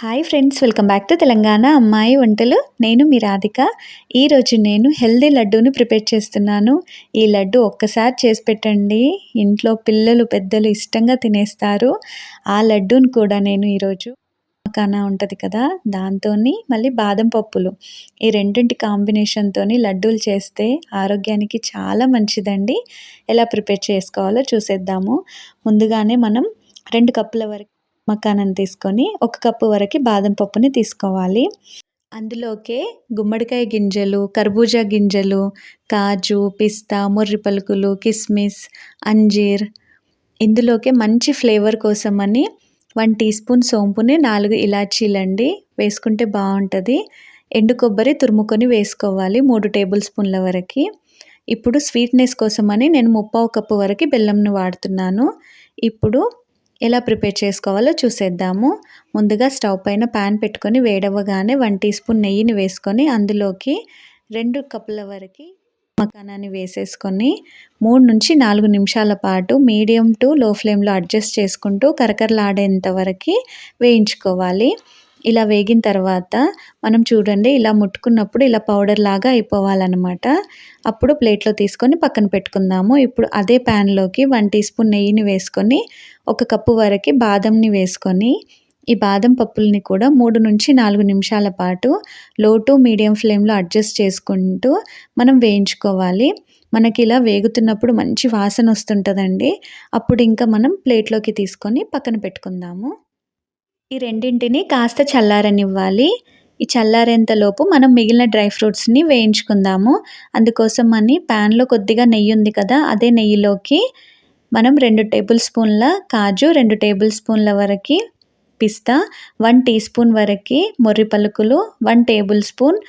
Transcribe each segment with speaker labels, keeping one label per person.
Speaker 1: Hi friends welcome back to Telangana అమ్మాయి వంటలు. నేను మీ రాధిక. ఈరోజు నేను హెల్దీ లడ్డూని ప్రిపేర్ చేస్తున్నాను. ఈ లడ్డు ఒక్కసారి చేసి పెట్టండి. ఇంట్లో పిల్లలు పెద్దలు ఇష్టంగా తినేస్తారు. ఆ లడ్డూని కూడా నేను ఈరోజు మకానా ఉంటుంది కదా దాంతో మళ్ళీ బాదం పప్పులు. ఈ రెండింటి కాంబినేషన్తో లడ్డూలు చేస్తే ఆరోగ్యానికి చాలా మంచిదండి. ఎలా ప్రిపేర్ చేసుకోవాలో చూసేద్దాము. ముందుగానే మనం రెండు కప్పుల వరకు మకానాన్ని తీసుకొని ఒక కప్పు వరకు బాదం పప్పుని తీసుకోవాలి. అందులోకే గుమ్మడికాయ గింజలు కర్బూజా గింజలు కాజు పిస్తా ముర్రి పలుకులు కిస్మిస్ అంజీర్ ఇందులోకే మంచి ఫ్లేవర్ కోసమని వన్ టీ స్పూన్ సోంపుని నాలుగు ఇలాచీలండి. వేసుకుంటే బాగుంటుంది. ఎండు కొబ్బరి తురుముకొని వేసుకోవాలి మూడు టేబుల్ స్పూన్ల వరకు. ఇప్పుడు స్వీట్నెస్ కోసమని నేను ముప్పావు కప్పు వరకు బెల్లంను వాడుతున్నాను. ఇప్పుడు ఎలా ప్రిపేర్ చేసుకోవాలో చూసేద్దాము. ముందుగా స్టవ్ పైన ప్యాన్ పెట్టుకొని వేడవగానే వన్ టీ స్పూన్ నెయ్యిని వేసుకొని అందులోకి రెండు కప్పుల వరకు మకానాన్ని వేసేసుకొని మూడు నుంచి నాలుగు నిమిషాల పాటు మీడియం టు లో ఫ్లేమ్లో అడ్జస్ట్ చేసుకుంటూ కరకరలాడేంత వరకు వేయించుకోవాలి. ఇలా వేగిన తర్వాత మనం చూడండి ఇలా ముట్టుకున్నప్పుడు ఇలా పౌడర్ లాగా అయిపోవాలన్నమాట. అప్పుడు ప్లేట్లో తీసుకొని పక్కన పెట్టుకుందాము. ఇప్పుడు అదే ప్యాన్లోకి వన్ టీ స్పూన్ నెయ్యిని వేసుకొని ఒక కప్పు వరకు బాదంని వేసుకొని ఈ బాదం పప్పుల్ని కూడా మూడు నుంచి నాలుగు నిమిషాల పాటు లో టు మీడియం ఫ్లేమ్లో అడ్జస్ట్ చేసుకుంటూ మనం వేయించుకోవాలి. మనకి ఇలా వేగుతున్నప్పుడు మంచి వాసన వస్తుంటుందండి. అప్పుడు ఇంకా మనం ప్లేట్లోకి తీసుకొని పక్కన పెట్టుకుందాము. ఈ రెండింటిని కాస్త చల్లారనివ్వాలి. ఈ చల్లారేంతలోపు మనం మిగిలిన డ్రై ఫ్రూట్స్ని వేయించుకుందాము. అందుకోసం అని ప్యాన్లో కొద్దిగా నెయ్యి ఉంది కదా అదే నెయ్యిలోకి మనం రెండు టేబుల్ స్పూన్ల కాజు రెండు టేబుల్ స్పూన్ల వరకు పిస్తా వన్ టీ స్పూన్ వరకు మొర్రి పలుకులు వన్ టేబుల్ స్పూన్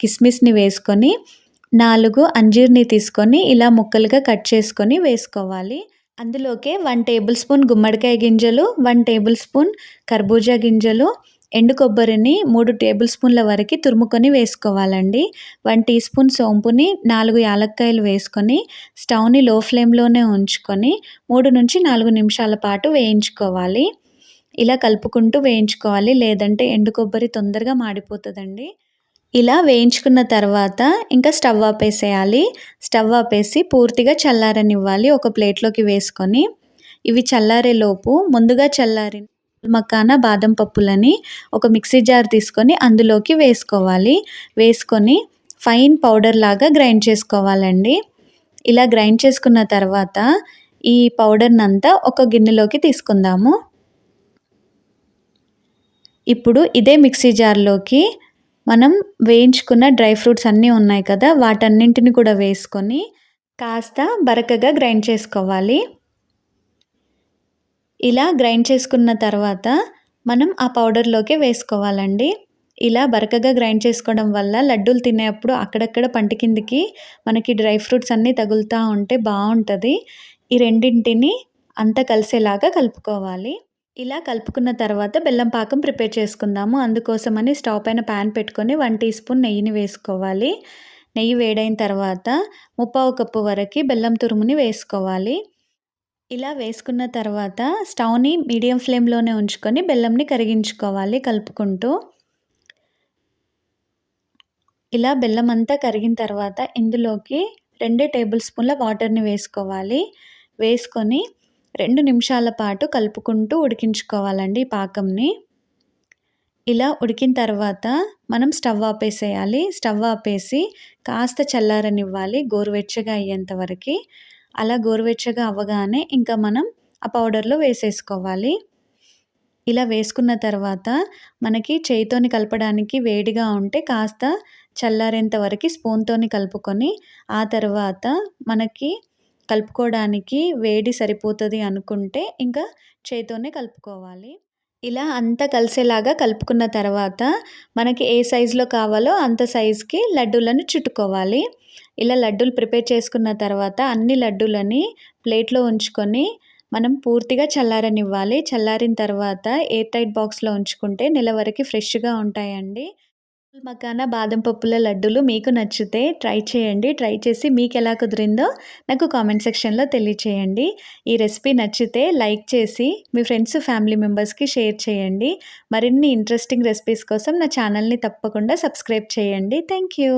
Speaker 1: కిస్మిస్ని వేసుకొని నాలుగు అంజీర్ని తీసుకొని ఇలా ముక్కలుగా కట్ చేసుకొని వేసుకోవాలి. అందులోకే వన్ టేబుల్ స్పూన్ గుమ్మడికాయ గింజలు వన్ టేబుల్ స్పూన్ కర్బూజా గింజలు ఎండు కొబ్బరిని మూడు టేబుల్ స్పూన్ల వరకు తురుముకొని వేసుకోవాలండి. వన్ టీ స్పూన్ సోంపుని నాలుగు యాలక్కాయలు వేసుకొని స్టవ్ని లో ఫ్లేమ్లోనే ఉంచుకొని మూడు నుంచి నాలుగు నిమిషాల పాటు వేయించుకోవాలి. ఇలా కలుపుకుంటూ వేయించుకోవాలి లేదంటే ఎండు కొబ్బరి తొందరగా మాడిపోతుందండి. ఇలా వేయించుకున్న తర్వాత ఇంకా స్టవ్ ఆపేసేయాలి. స్టవ్ ఆపేసి పూర్తిగా చల్లారనివ్వాలి. ఒక ప్లేట్లోకి వేసుకొని ఇవి చల్లారేలోపు ముందుగా చల్లారి మకాన బాదం పప్పులని ఒక మిక్సీ జార్ తీసుకొని అందులోకి వేసుకోవాలి. వేసుకొని ఫైన్ పౌడర్ లాగా గ్రైండ్ చేసుకోవాలండి. ఇలా గ్రైండ్ చేసుకున్న తర్వాత ఈ పౌడర్ని అంతా ఒక గిన్నెలోకి తీసుకుందాము. ఇప్పుడు ఇదే మిక్సీ జార్లోకి మనం వేయించుకున్న డ్రై ఫ్రూట్స్ అన్నీ ఉన్నాయి కదా వాటన్నింటిని కూడా వేసుకొని కాస్త బరకగా గ్రైండ్ చేసుకోవాలి. ఇలా గ్రైండ్ చేసుకున్న తర్వాత మనం ఆ పౌడర్లోకి వేసుకోవాలండి. ఇలా బరకగా గ్రైండ్ చేసుకోవడం వల్ల లడ్డూలు తినేటప్పుడు అక్కడక్కడ పంట కిందికి మనకి డ్రై ఫ్రూట్స్ అన్నీ తగులుతూ ఉంటే బాగుంటుంది. ఈ రెండింటిని అంతా కలిసేలాగా కలుపుకోవాలి. ఇలా కలుపుకున్న తర్వాత బెల్లం పాకం ప్రిపేర్ చేసుకుందాము. అందుకోసమని స్టవ్ పైన ప్యాన్ పెట్టుకొని వన్ టీ స్పూన్ నెయ్యిని వేసుకోవాలి. నెయ్యి వేడైన తర్వాత ముప్పావు కప్పు వరకు బెల్లం తురుముని వేసుకోవాలి. ఇలా వేసుకున్న తర్వాత స్టవ్ని మీడియం ఫ్లేమ్లోనే ఉంచుకొని బెల్లంని కరిగించుకోవాలి కలుపుకుంటూ. ఇలా బెల్లం అంతా కరిగిన తర్వాత ఇందులోకి రెండు టేబుల్ స్పూన్ల వాటర్ని వేసుకోవాలి. వేసుకొని రెండు నిమిషాల పాటు కలుపుకుంటూ ఉడికించుకోవాలండి పాకంని. ఇలా ఉడికిన తర్వాత మనం స్టవ్ ఆపేసేయాలి. స్టవ్ ఆపేసి కాస్త చల్లారనివ్వాలి గోరువెచ్చగా అయ్యేంత వరకు. అలా గోరువెచ్చగా అవ్వగానే ఇంకా మనం ఆ పౌడర్లో వేసేసుకోవాలి. ఇలా వేసుకున్న తర్వాత మనకి చేయితోని కలపడానికి వేడిగా ఉంటే కాస్త చల్లారేంత వరకు స్పూన్తోని కలుపుకొని ఆ తర్వాత మనకి కలుపుకోవడానికి వేడి సరిపోతుంది అనుకుంటే ఇంకా చేతితోనే కలుపుకోవాలి. ఇలా అంతా కలిసేలాగా కలుపుకున్న తర్వాత మనకి ఏ సైజులో కావాలో అంత సైజుకి లడ్డూలను చుట్టుకోవాలి. ఇలా లడ్డూలు ప్రిపేర్ చేసుకున్న తర్వాత అన్ని లడ్డూలని ప్లేట్లో ఉంచుకొని మనం పూర్తిగా చల్లారనివ్వాలి. చల్లారిన తర్వాత ఎయిర్ టైట్ బాక్స్లో ఉంచుకుంటే నెల వరకు ఫ్రెష్గా ఉంటాయండి. మకాన బాదం పప్పుల లడ్డూలు మీకు నచ్చితే ట్రై చేయండి. ట్రై చేసి మీకు ఎలా కుదిరిందో నాకు కామెంట్ సెక్షన్లో తెలియచేయండి. ఈ రెసిపీ నచ్చితే లైక్ చేసి మీ ఫ్రెండ్స్ ఫ్యామిలీ మెంబర్స్కి షేర్ చేయండి. మరిన్ని ఇంట్రెస్టింగ్ రెసిపీస్ కోసం నా ఛానల్ని తప్పకుండా సబ్స్క్రైబ్ చేయండి. Thank you.